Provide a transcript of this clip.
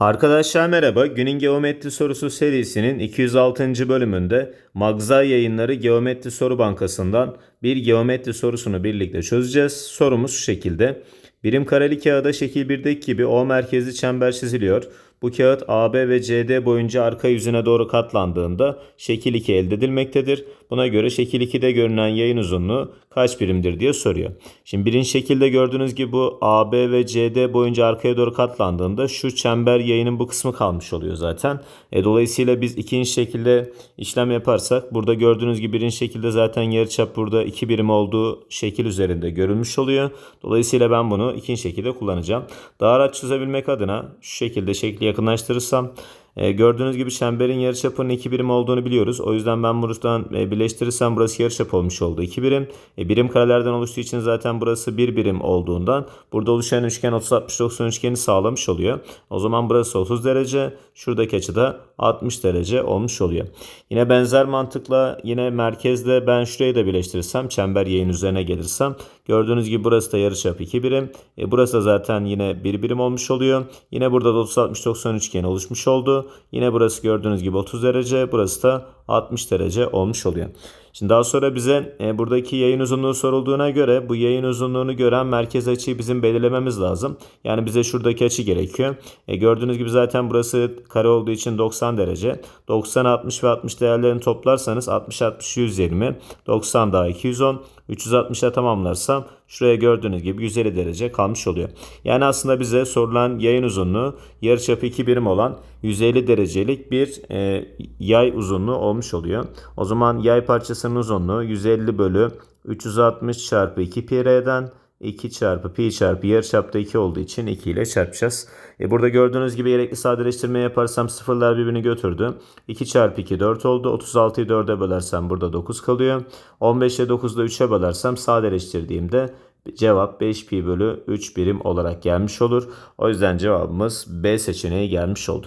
Arkadaşlar merhaba. Günün Geometri Sorusu serisinin 206. bölümünde Magzay Yayınları Geometri Soru Bankası'ndan bir geometri sorusunu birlikte çözeceğiz. Sorumuz şu şekilde. Birim kareli kağıda şekil 1'deki gibi O merkezli çember çiziliyor. Bu kağıt AB ve CD boyunca arka yüzüne doğru katlandığında şekil 2 elde edilmektedir. Buna göre şekil 2'de görünen yayın uzunluğu kaç birimdir diye soruyor. Şimdi birinci şekilde gördüğünüz gibi bu AB ve CD boyunca arkaya doğru katlandığında şu çember yayının bu kısmı kalmış oluyor zaten. E, dolayısıyla biz ikinci şekilde işlem yaparsak burada gördüğünüz gibi birinci şekilde zaten yarıçap burada 2 birim olduğu şekil üzerinde görülmüş oluyor. Dolayısıyla ben bunu ikinci şekilde kullanacağım. Daha rahat çözebilmek adına şu şekilde şekli yakınlaştırırsam e, gördüğünüz gibi çemberin yarıçapının 2 birim olduğunu biliyoruz. O yüzden ben buradan e, birleştirirsem burası yarıçap olmuş oldu. 2 birim. E, birim karelerden oluştuğu için zaten burası 1 birim olduğundan burada oluşan üçgen 30-60-90 üçgeni sağlamış oluyor. O zaman burası 30 derece. Şuradaki açı da 60 derece olmuş oluyor. Yine benzer mantıkla yine merkezde ben şurayı da birleştirirsem çember yayın üzerine gelirsem gördüğünüz gibi burası da yarıçap 2 birim. E, burası da zaten yine 1 birim olmuş oluyor. Yine burada da 30-60-90 üçgeni oluşmuş oldu. Yine burası gördüğünüz gibi 30 derece. Burası da 60 derece olmuş oluyor. Şimdi daha sonra bize e, buradaki yayın uzunluğu sorulduğuna göre bu yayın uzunluğunu gören merkez açıyı bizim belirlememiz lazım. Yani bize şuradaki açı gerekiyor. E, gördüğünüz gibi zaten burası kare olduğu için 90 derece. 90, 60 ve 60 değerlerini toplarsanız 60, 60, 120, 90 daha 210, 360'a tamamlarsam şuraya gördüğünüz gibi 150 derece kalmış oluyor. Yani aslında bize sorulan yayın uzunluğu yarıçapı 2 birim olan 150 derecelik bir e, yay uzunluğu olmuş oluyor. O zaman yay parçasının uzunluğu 150 bölü 360 çarpı 2 pi r'den 2 çarpı pi çarpı yarıçapta 2 olduğu için 2 ile çarpacağız. E burada gördüğünüz gibi gerekli sadeleştirme yaparsam sıfırlar birbirini götürdü. 2 çarpı 2 4 oldu. 36'yı 4'e bölersem burada 9 kalıyor. 15 ile 9'u da 3'e bölersem sadeleştirdiğimde cevap 5 pi bölü 3 birim olarak gelmiş olur. O yüzden cevabımız B seçeneği gelmiş oldu.